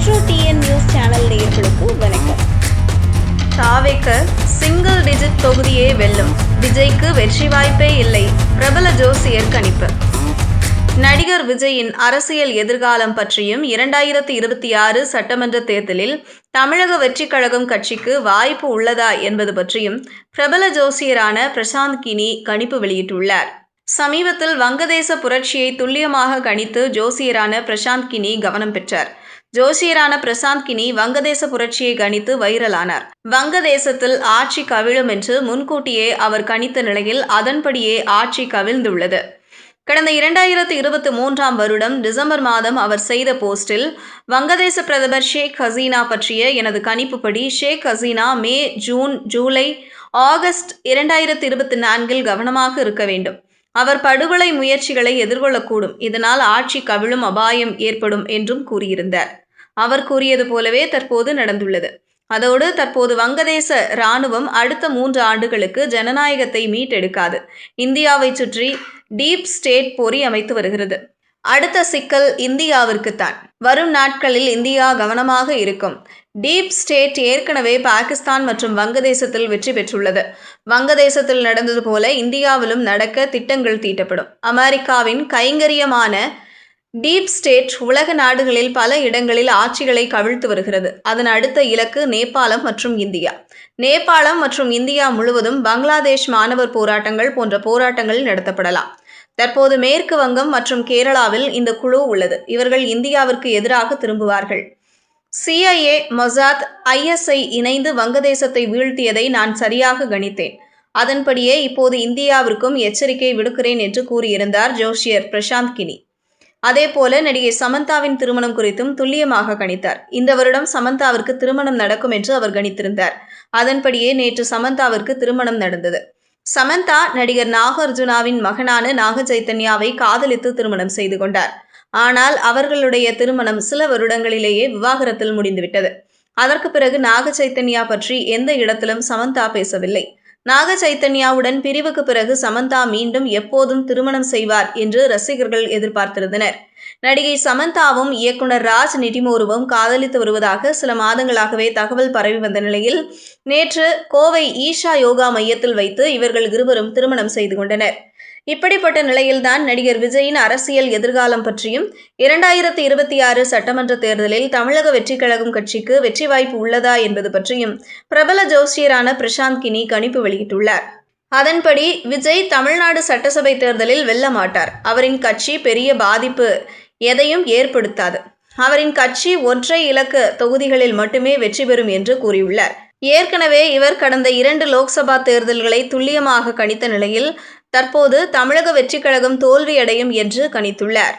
Metro TN news channel நேயர்களுக்கு வணக்கம். Single digit தொகுதியே வெல்லும். விஜய்க்கு வெற்றி வாய்ப்பே இல்லை. பிரபல ஜோசியர் கணிப்பு. நடிகர் விஜயின் அரசியல் எதிர்காலம் பற்றியும் இரண்டாயிரத்தி இருபத்தி ஆறு சட்டமன்ற தேர்தலில் தமிழக வெற்றிக் கழகம் கட்சிக்கு வாய்ப்பு உள்ளதா என்பது பற்றியும் பிரபல ஜோசியரான பிரசாந்த் கினி கணிப்பு வெளியிட்டுள்ளார். சமீபத்தில் வங்கதேச புரட்சியை துல்லியமாக கணித்து ஜோசியரான பிரசாந்த் கினி கவனம் பெற்றார். ஜோசியரான பிரசாந்த் கினி வங்கதேச புரட்சியை கணித்து வைரலானார். வங்கதேசத்தில் ஆட்சி கவிழும் என்று முன்கூட்டியே அவர் கணித்த நிலையில் அதன்படியே ஆட்சி கவிழ்ந்துள்ளது. கடந்த இரண்டாயிரத்து இருபத்தி மூன்றாம் வருடம் டிசம்பர் மாதம் அவர் செய்த போஸ்டில் வங்கதேச பிரதமர் ஷேக் ஹசீனா பற்றிய எனது கணிப்புப்படி Sheikh Hasina May June July August இரண்டாயிரத்து இருபத்தி நான்கில் கவனமாக இருக்க வேண்டும். அவர் படுகொலை முயற்சிகளை எதிர்கொள்ளக்கூடும். இதனால் ஆட்சி கவிழும் அபாயம் ஏற்படும் என்றும் கூறியிருந்தார். அவர் கூறியது போலவே தற்போது நடந்துள்ளது. அதோடு தற்போது வங்கதேச இராணுவம் அடுத்த மூன்று ஆண்டுகளுக்கு ஜனநாயகத்தை மீட்டெடுக்காது. இந்தியாவை சுற்றி டீப் ஸ்டேட் பொறி அமைத்து வருகிறது. அடுத்த சிக்கல் இந்தியாவிற்குத்தான். வரும் நாட்களில் இந்தியா கவனமாக இருக்கும். டீப் ஸ்டேட் ஏற்கனவே பாகிஸ்தான் மற்றும் வங்கதேசத்தில் வெற்றி பெற்றுள்ளது. வங்கதேசத்தில் நடந்தது போல இந்தியாவிலும் நடக்க திட்டங்கள் தீட்டப்படும். அமெரிக்காவின் கைங்கரியமான டீப் ஸ்டேட் உலக நாடுகளில் பல இடங்களில் ஆட்சிகளை கவிழ்த்து வருகிறது. அதன் அடுத்த இலக்கு நேபாளம் மற்றும் இந்தியா. நேபாளம் மற்றும் இந்தியா முழுவதும் பங்களாதேஷ் மாணவர் போராட்டங்கள் போன்ற போராட்டங்கள் நடத்தப்படலாம். தற்போது மேற்கு வங்கம் மற்றும் கேரளாவில் இந்த குழு உள்ளது. இவர்கள் இந்தியாவிற்கு எதிராக திரும்புவார்கள். சிஐஏ மொசாத் ஐஎஸ்ஐ இணைந்து வங்கதேசத்தை வீழ்த்தியதை நான் சரியாக கணித்தேன். அதன்படியே இப்போது இந்தியாவிற்கும் எச்சரிக்கை விடுக்கிறேன் என்று கூறியிருந்தார் ஜோஷியர் பிரசாந்த் கினி. அதேபோல நடிகை சமந்தாவின் திருமணம் குறித்தும் துல்லியமாக கணித்தார். இந்த வருடம் சமந்தாவிற்கு திருமணம் நடக்கும் என்று அவர் கணித்திருந்தார். அதன்படியே நேற்று சமந்தாவிற்கு திருமணம் நடந்தது. சமந்தா நடிகர் நாகார்ஜுனாவின் மகனான நாக சைத்தன்யாவை காதலித்து திருமணம் செய்து கொண்டார். ஆனால் அவர்களுடைய திருமணம் சில வருடங்களிலேயே விவாகரத்தில் முடிந்துவிட்டது. அதற்கு பிறகு நாக சைத்தன்யா பற்றி எந்த இடத்திலும் சமந்தா பேசவில்லை. நாக சைத்தன்யாவுடன் பிரிவுக்கு பிறகு சமந்தா மீண்டும் எப்போதும் திருமணம் செய்வார் என்று ரசிகர்கள் எதிர்பார்த்திருந்தனர். நடிகை சமந்தாவும் இயக்குனர் ராஜ் நிட்டிமோருவும் காதலித்து வருவதாக சில மாதங்களாகவே தகவல் பரவி வந்த நிலையில் நேற்று கோவை ஈஷா யோகா மையத்தில் வைத்து இவர்கள் இருவரும் திருமணம் செய்து கொண்டனர். இப்படிப்பட்ட நிலையில்தான் நடிகர் விஜயின் அரசியல் எதிர்காலம் பற்றியும் இரண்டாயிரத்தி இருபத்தி ஆறு சட்டமன்ற தேர்தலில் தமிழக வெற்றிக் கழகம் கட்சிக்கு வெற்றி வாய்ப்பு உள்ளதா என்பது பற்றியும் பிரபல ஜோசியரான பிரசாந்த் கினி கணிப்பு வெளியிட்டுள்ளார். அதன்படி விஜய் தமிழ்நாடு சட்டசபை தேர்தலில் வெல்ல மாட்டார். அவரின் கட்சி பெரிய பாதிப்பு எதையும் ஏற்படுத்தாது. அவரின் கட்சி ஒற்றை இலக்கு தொகுதிகளில் மட்டுமே வெற்றி பெறும் என்று கூறியுள்ளார். ஏற்கனவே இவர் கடந்த இரண்டு லோக்சபா தேர்தல்களை துல்லியமாக கணித்த நிலையில் தற்போது தமிழக வெற்றிக் கழகம் தோல்வியடையும் என்று கணித்துள்ளார்.